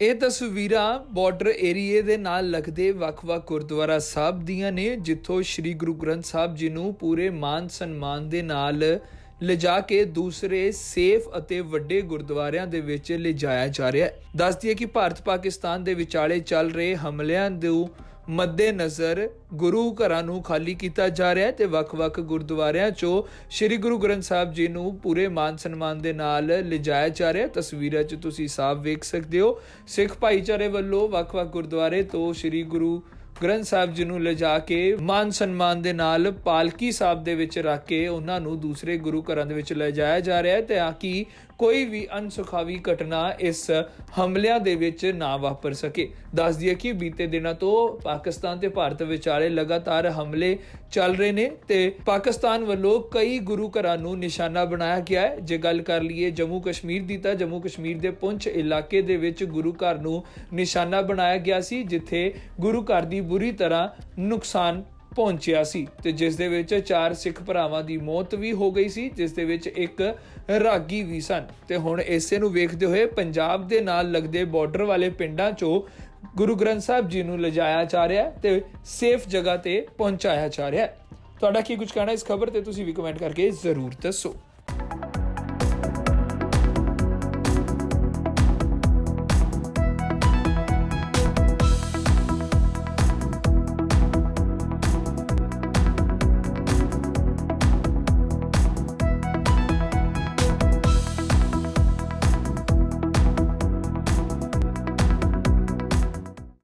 ਇਹ ਤਸਵੀਰਾਂ ਬਾਰਡਰ ਏਰੀਏ ਦੇ ਨਾਲ ਲੱਗਦੇ ਵੱਖ-ਵੱਖ ਗੁਰਦੁਆਰਾ ਸਾਹਿਬ ਦੀਆਂ ਨੇ, ਜਿੱਥੋਂ ਸ੍ਰੀ ਗੁਰੂ ਗ੍ਰੰਥ ਸਾਹਿਬ ਜੀ ਨੂੰ ਪੂਰੇ ਮਾਨ ਸਨਮਾਨ ਦੇ ਨਾਲ ਲਿਜਾ ਕੇ ਦੂਸਰੇ ਸੇਫ ਅਤੇ ਵੱਡੇ ਗੁਰਦੁਆਰਿਆਂ ਦੇ ਵਿੱਚ ਲਿਜਾਇਆ ਜਾ ਰਿਹਾ ਹੈ। ਦੱਸ ਦਈਏ ਕਿ ਭਾਰਤ ਪਾਕਿਸਤਾਨ ਦੇ ਵਿਚਾਲੇ ਚੱਲ ਰਹੇ ਹਮਲਿਆਂ ਦੇ ਮੱਦੇਨਜ਼ਰ ਗੁਰੂ ਘਰਾਂ ਨੂੰ ਖਾਲੀ ਕੀਤਾ ਜਾ ਰਿਹਾ ਹੈ ਤੇ ਵੱਖ-ਵੱਖ ਗੁਰਦੁਆਰਿਆਂ 'ਚੋਂ ਸ੍ਰੀ ਗੁਰੂ ਗ੍ਰੰਥ ਸਾਹਿਬ ਜੀ ਨੂੰ ਪੂਰੇ ਮਾਨ ਸਨਮਾਨ ਦੇ ਨਾਲ ਲਿਜਾਇਆ ਜਾ ਰਿਹਾ ਤਸਵੀਰਾਂ 'ਚ ਤੁਸੀਂ ਸਾਫ਼ ਵੇਖ ਸਕਦੇ ਹੋ। ਸਿੱਖ ਭਾਈਚਾਰੇ ਵੱਲੋਂ ਵੱਖ-ਵੱਖ ਗੁਰਦੁਆਰੇ ਤੋਂ ਸ੍ਰੀ ਗੁਰੂ ਗ੍ਰੰਥ ਸਾਹਿਬ ਜੀ ਨੂੰ ਲਿਜਾ ਕੇ ਮਾਨ ਸਨਮਾਨ ਦੇ ਨਾਲ ਪਾਲਕੀ ਸਾਹਿਬ ਦੇ ਵਿੱਚ ਰੱਖ ਕੇ ਉਹਨਾਂ ਨੂੰ ਦੂਸਰੇ ਗੁਰੂ ਘਰਾਂ ਦੇ ਵਿੱਚ ਲਿਜਾਇਆ ਜਾ ਰਿਹਾ ਹੈ ਤਾਂ ਕਿ ਕੋਈ ਵੀ ਅਨਸੁਖਾਵੀ ਘਟਨਾ ਇਸ ਹਮਲਿਆਂ ਦੇ ਵਿੱਚ ਨਾ ਵਾਪਰ ਸਕੇ। ਦੱਸ ਦਈਏ ਕਿ ਬੀਤੇ ਦਿਨਾਂ ਤੋਂ ਪਾਕਿਸਤਾਨ ਤੇ ਭਾਰਤ ਵਿਚਾਲੇ ਲਗਾਤਾਰ ਹਮਲੇ ਚੱਲ ਰਹੇ ਨੇ ਤੇ ਪਾਕਿਸਤਾਨ ਵੱਲੋਂ ਕਈ ਗੁਰੂ ਘਰਾਂ ਨੂੰ ਨਿਸ਼ਾਨਾ ਬਣਾਇਆ ਗਿਆ ਹੈ। ਜੇ ਗੱਲ ਕਰ ਲਈਏ ਜੰਮੂ ਕਸ਼ਮੀਰ ਦੀ ਤਾਂ ਜੰਮੂ ਕਸ਼ਮੀਰ ਦੇ ਪੁੰਛ ਇਲਾਕੇ ਦੇ ਵਿੱਚ ਗੁਰੂ ਘਰ ਨੂੰ ਨਿਸ਼ਾਨਾ ਬਣਾਇਆ ਗਿਆ ਸੀ, ਜਿੱਥੇ ਗੁਰੂ ਘਰ ਦੀ ਬੁਰੀ ਤਰ੍ਹਾਂ ਨੁਕਸਾਨ ਪਹੁੰਚਿਆ ਸੀ ਤੇ ਜਿਸ ਦੇ ਵਿੱਚ ਚਾਰ ਸਿੱਖ ਭਰਾਵਾਂ ਦੀ ਮੌਤ ਵੀ ਹੋ ਗਈ ਸੀ, ਜਿਸ ਦੇ ਵਿੱਚ ਇੱਕ ਰਾਗੀ ਵੀ ਸਨ। ਤੇ ਹੁਣ ਇਸੇ ਨੂੰ ਵੇਖਦੇ ਹੋਏ ਪੰਜਾਬ ਦੇ ਨਾਲ ਲੱਗਦੇ ਬਾਰਡਰ ਵਾਲੇ ਪਿੰਡਾਂ 'ਚੋਂ ਗੁਰੂ ਗ੍ਰੰਥ ਸਾਹਿਬ ਜੀ ਨੂੰ ਲਿਜਾਇਆ ਜਾ ਰਿਹਾ ਹੈ ਤੇ ਸੇਫ ਜਗ੍ਹਾ ਤੇ ਪਹੁੰਚਾਇਆ ਜਾ ਰਿਹਾ ਤੁਹਾਡਾ ਕੀ ਕੁਝ ਕਹਿਣਾ ਇਸ ਖਬਰ ਤੇ ਤੁਸੀਂ ਵੀ ਕਮੈਂਟ ਕਰਕੇ ਜ਼ਰੂਰ ਦੱਸੋ।